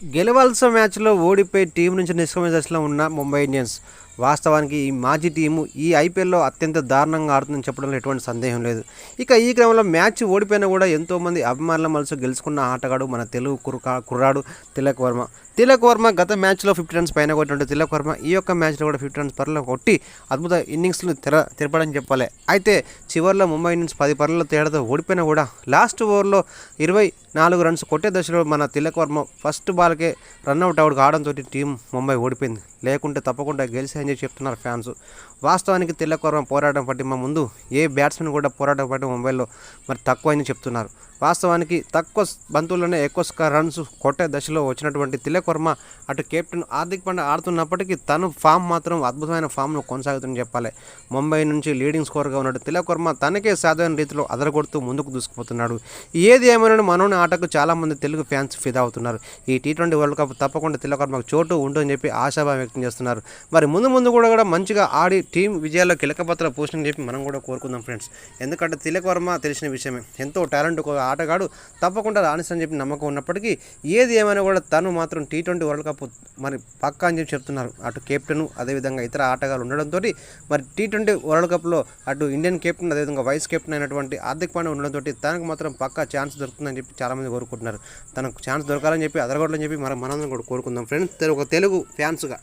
గెలవాల్సిన మ్యాచ్లో ఓడిపోయి టీం నుంచి నిష్క్రమణ దశలో ఉన్న ముంబై ఇండియన్స్ వాస్తవానికి ఈ మాజీ టీము ఈ ఐపీఎల్లో అత్యంత దారుణంగా ఆడుతుందని చెప్పడంలో ఎటువంటి సందేహం లేదు. ఇక ఈ క్రమంలో మ్యాచ్ ఓడిపోయినా కూడా ఎంతోమంది అభిమానుల మనసు గెలుచుకున్న ఆటగాడు మన తెలుగు కుర్రా కుర్రాడు తిలక్ వర్మ. తిలక్ వర్మ గత మ్యాచ్లో ఫిఫ్టీ రన్స్ పైన కొట్టినట్టు తిలక్ వర్మ ఈ యొక్క మ్యాచ్లో కూడా ఫిఫ్టీ రన్స్ పర్లో కొట్టి అద్భుత ఇన్నింగ్స్లు తెర తెరపడని చెప్పాలి. అయితే చివరిలో ముంబై ఇన్నింగ్స్ పది పర్ల తేడాతో ఓడిపోయినా కూడా లాస్ట్ ఓవర్లో ఇరవై నాలుగు రన్స్ కొట్టే దశలో మన తిలక్ వర్మ ఫస్ట్ బాల్కే రన్అట్ అవుట్ కావడంతో టీం ముంబై ఓడిపోయింది. లేకుంటే తప్పకుండా గెలిచి అని చెప్పి చెప్తున్నారు ఫ్యాన్స్. వాస్తవానికి తిలక్ పోరాటం పట్టిన ముందు ఏ బ్యాట్స్మెన్ కూడా పోరాటం పట్టి ముంబైలో మరి తక్కువ అని చెప్తున్నారు. వాస్తవానికి తక్కువ బంతుల్లోనే ఎక్కువ రన్స్ కొట్టే దశలో వచ్చినటువంటి తిలకవర్మ అటు కెప్టెన్ హార్దిక్ పాండ్యా ఆడుతున్నప్పటికీ తను ఫామ్ మాత్రం అద్భుతమైన ఫామ్ను కొనసాగుతుందని చెప్పాలి. ముంబై నుంచి లీడింగ్ స్కోర్గా ఉన్నాడు తిలకవర్మ తనకే సాధారణ రీతిలో అదరగొడుతూ ముందుకు దూసుకుపోతున్నాడు. ఏది ఏమైనా మనోని ఆటకు చాలామంది తెలుగు ఫ్యాన్స్ ఫిదా అవుతున్నారు. ఈ టీ ట్వంటీ వరల్డ్ కప్ తప్పకుండా తిలకవర్మకు చోటు ఉంటుందని చెప్పి ఆశాభావం వ్యక్తం చేస్తున్నారు. మరి ముందు ముందు కూడా కూడా మంచిగా ఆడి టీం విజయాల్లో కీలక పాత్ర పోషణ చెప్పి మనం కూడా కోరుకుందాం ఫ్రెండ్స్. ఎందుకంటే తిలక్ వర్మ తెలిసిన విషయమే. ఎంతో టాలెంట్ ఒక ఆటగాడు తప్పకుండా రాణిస్తానని చెప్పి నమ్మకం ఉన్నప్పటికీ ఏది ఏమైనా కూడా తను మాత్రం టీ ట్వంటీ వరల్డ్ కప్ మరి పక్కా అని చెప్పి చెప్తున్నారు. అటు కెప్టెన్ అదేవిధంగా ఇతర ఆటగాళ్ళు ఉండడంతో మరి టీ ట్వంటీ వరల్డ్ కప్లో అటు ఇండియన్ కెప్టెన్ అదేవిధంగా వైస్ కెప్టెన్ అయినటువంటి హార్దిక్ పాండ్యా ఉండడంతో తనకు మాత్రం పక్కా ఛాన్స్ దొరుకుతుందని చెప్పి చాలామంది కోరుకుంటున్నారు. తనకు ఛాన్స్ దొరకాలని చెప్పి అదరగొట్లని చెప్పి మనం మనందరం కూడా కోరుకుందాం. ఫ్రెండ్స్ ఒక తెలుగు ఫ్యాన్స్గా.